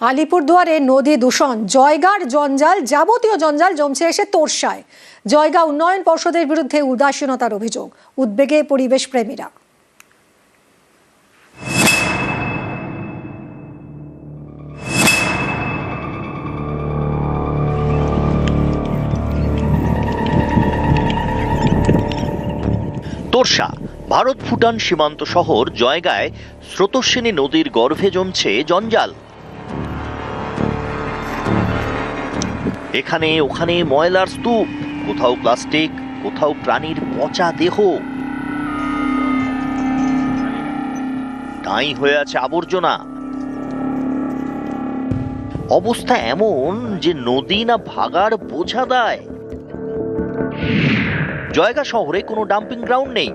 আলিপুরদুয়ারে নদী দূষণ, জয়গার জঞ্জাল, যাবতীয় জঞ্জাল জমছে এসে তোরসায়। জয়গা উন্নয়ন পর্ষদের বিরুদ্ধে উদাসীনতার অভিযোগ, উদ্বেগে পরিবেশ প্রেমীরা। তোরসা ভারত ভুটান সীমান্ত শহর জয়গায় স্রোতস্বিনী নদীর গর্ভে জমছে জঞ্জাল। এখানে, ওখানে ময়লার স্তূপ, কোথাও প্লাস্টিক, কোথাও প্রাণীর পচা দেহ। তাই হয়ে আছে আবর্জনা। অবস্থা এমন যে নদী না ভাগার বোঝা দেয়। জয়গা শহরে কোনো ডাম্পিং গ্রাউন্ড নেই।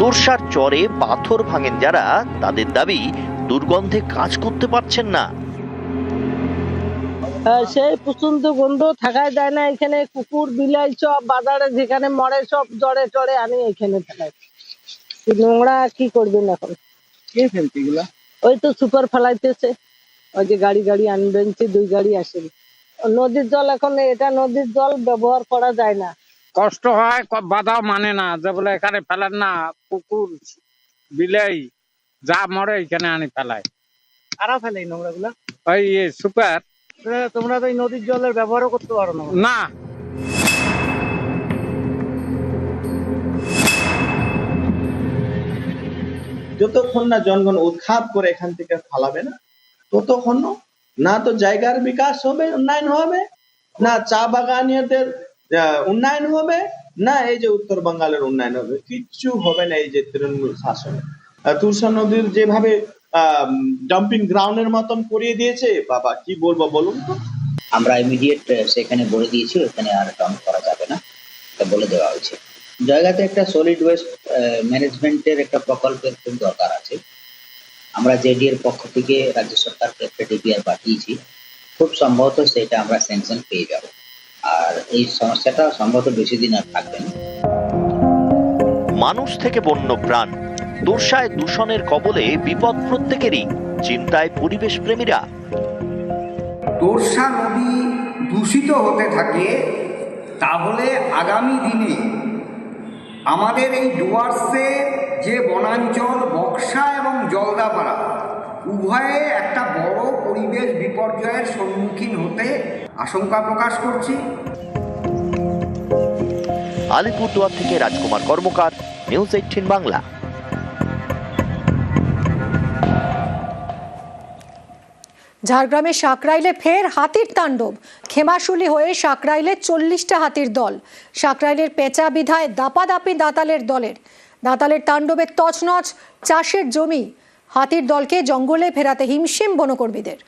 তোরসার চরে পাথর ভাঙেন যারা তাদের দাবি দুর্গন্ধে কাজ করতে পারছেন না। সেই প্রচণ্ড গন্ধ থাকাই যায় না এখানে কুকুর বিলাই সব বাজারে যেখানে মরে সব জড়ে টড়ে আনি এখানে ফেলাই নোংরা কি করবেন এখন? কে ফেলছে এগুলা ওই তো সুপার ফেলাইতেছে। ওই যে গাড়ি গাড়ি আনবেন দুই গাড়ি আসেন। নদীর জল এখন এটা নদীর জল ব্যবহার করা যায় না। কষ্ট হয় ক- বাধাও মানে না যে বলে এখানে ফেলার না কুকুর বিলাই যা মরে এখানে আনি ফেলায়। কারা ফেলে এই নোংরা গুলা ওই সুপার। তোমরা তো এই নদীর জলের ব্যবহারও করতে পারো না। না। যতক্ষণ না জনগণ উৎখাত করে এখান থেকে ফালাবে না ততক্ষণ না তো জায়গার বিকাশ হবে উন্নয়ন হবে না চা বাগানিয়াদের উন্নয়ন হবে না এই যে উত্তর বাঙ্গালের উন্নয়ন হবে? কিচ্ছু হবে না এই যে তৃণমূল শাসনে। তুলসা নদীর যেভাবে ডাম্পিং গ্রাউন্ডের মতন করিয়ে দিয়েছে, বাবা, কি বলব বলুন তো? আমরা ইমিডিয়েট সেখানে বলে দিয়েছি, ওখানে আর ডাম্প করা যাবে না। বলে দেওয়া হয়েছে। জায়গাতে একটা সলিড ওয়েস্ট ম্যানেজমেন্টের একটা প্রকল্পের খুব দরকার আছে। আমরা জেডি এর পক্ষ থেকে রাজ্য সরকারকে একটা ডিপিআর পাঠিয়েছি। খুব সম্ভবত সেটা আমরা স্যাংশন পেয়ে যাব। আর এই সমস্যাটা সম্ভবত বেশি দিন আর থাকবে না। মানুষ থেকে বন্য প্রাণ তোরসায় দূষণের কবলে বিপদ প্রত্যেকেরই চিন্তায় পরিবেশ প্রেমীরা। তোরসা নদী দূষিত হতে থাকে তাহলে আগামী দিনে আমাদের এই ডুয়ার্সে যে বনাঞ্চল বক্সা এবং জলদাপাড়া উভয়ে একটা বড় পরিবেশ বিপর্যয়ের সম্মুখীন হতে আশঙ্কা প্রকাশ করছি। আলিপুরদুয়ার থেকে রাজকুমার কর্মকার নিউজ এইটিন বাংলা। ঝাড়গ্রামে সাকরাইলে ফের হাতির তাণ্ডব। খেমাশুলি হয়ে সাকরাইলে চল্লিশটা হাতির দল। সাকরাইলের পেঁচা বিধায় দাপাদাপি দাঁতালের দলের। দাঁতালের তাণ্ডবে তছনছ চাষের জমি। হাতির দলকে জঙ্গলে ফেরাতে হিমশিম বনকর্মীদের।